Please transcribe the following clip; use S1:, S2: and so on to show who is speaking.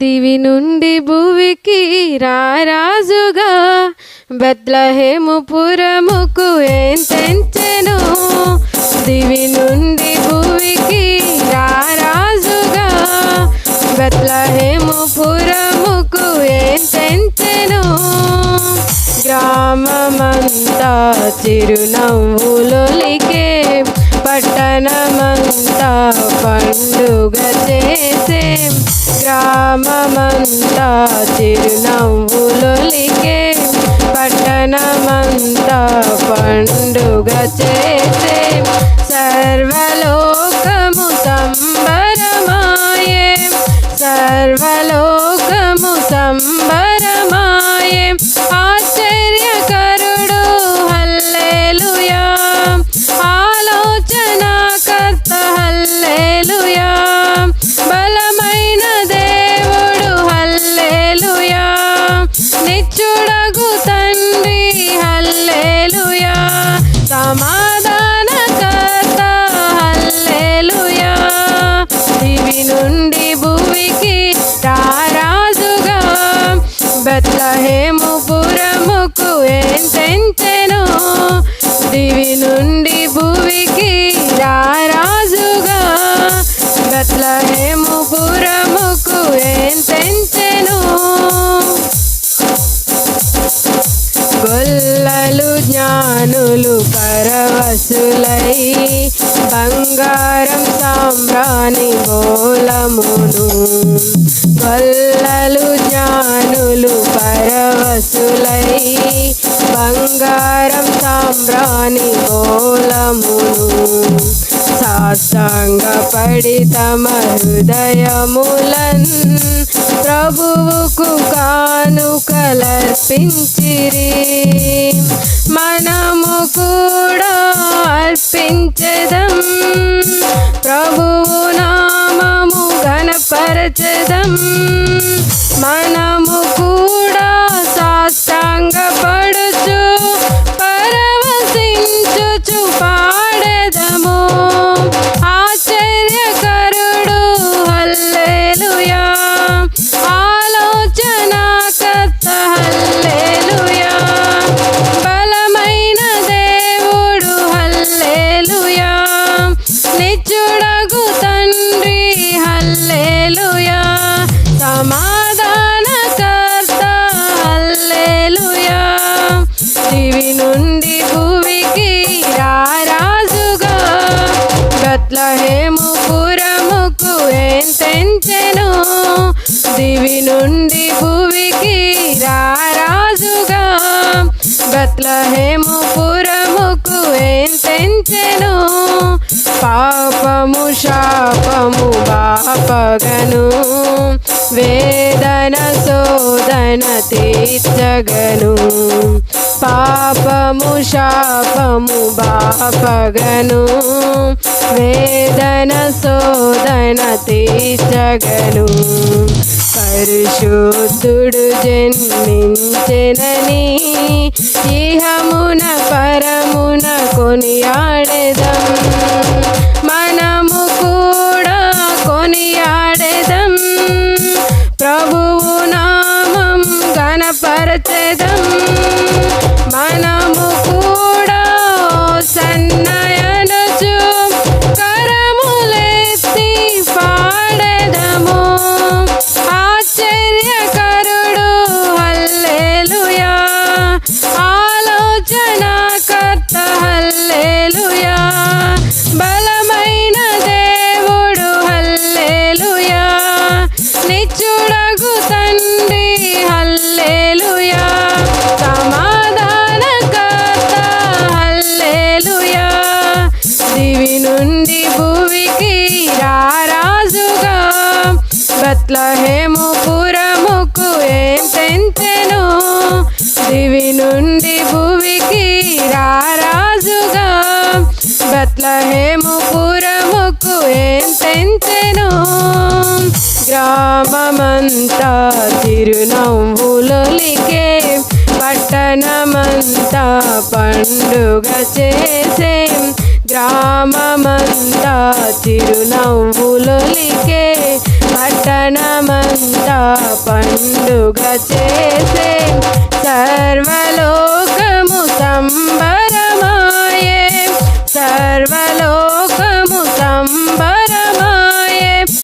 S1: దివి నుండి భువికి రారాజుగా బెత్లహేము పురముకు ఏం తెంచెను? దివి నుండి భువికి రారాజుగా బెత్లహేము పురముకు ఏం తెంచెను? గ్రామమంతా చిరునవ్వులొలికే పట్టణమంతా పండుగ చేసే గ్రామమంతా చిరునవ్వులొలికే పట్టణమంతా పండుగ చేసే బెత్లహేము పురముకు ఎంతెంతెను దివి నుండి భువికి రారాజుగా బెత్లహేము పురముకు ఎంతెంతెను. గొల్లలు జ్ఞానులు పరవశులై బంగారం సాంబ్రాణి గోలమును గొల్లలు జ్ఞానులు పరవశులై బంగారం సాంబ్రాణి గోలమును సాష్టాంగ పడి తమ హృదయములన్ ప్రభువుకు కానుకలర్పించిరి. మనము కూడా అర్పించదం. ప్రభువు నామము ఘనపరచదం. మనము పురముకు ఎంతెంచెను దివి నుండి భువికి రారాజుగా. బెత్లహేము పురముకు ఎంతెంచెను పాపము శాపము బాపగను. వేదన శోధన తీర్చగను. పాపము శాపము బాపగను. వేదన శోధన తీర్చగను. పరిశుద్ధుడు జన్మించెనని ఇహమున పరమున కొనియాడెదం. మనము కూడా కొనియాడెదం. ప్రభువు నామం గణపరచెదం దివి నుండి భువికి రారాజుగా బెత్లహేము పురముకు ఏం తెంచెను దివి నుండి భువికి రారాజుగా బెత్లహేము పురముకు ఏం తెంచెను గ్రామమంతా చిరునవ్వులొలికే పట్టణమంతా పండుగ చేసే గ్రామమంతా చిరునవ్వులొలికే పట్టణమంతా పండుగ చేసే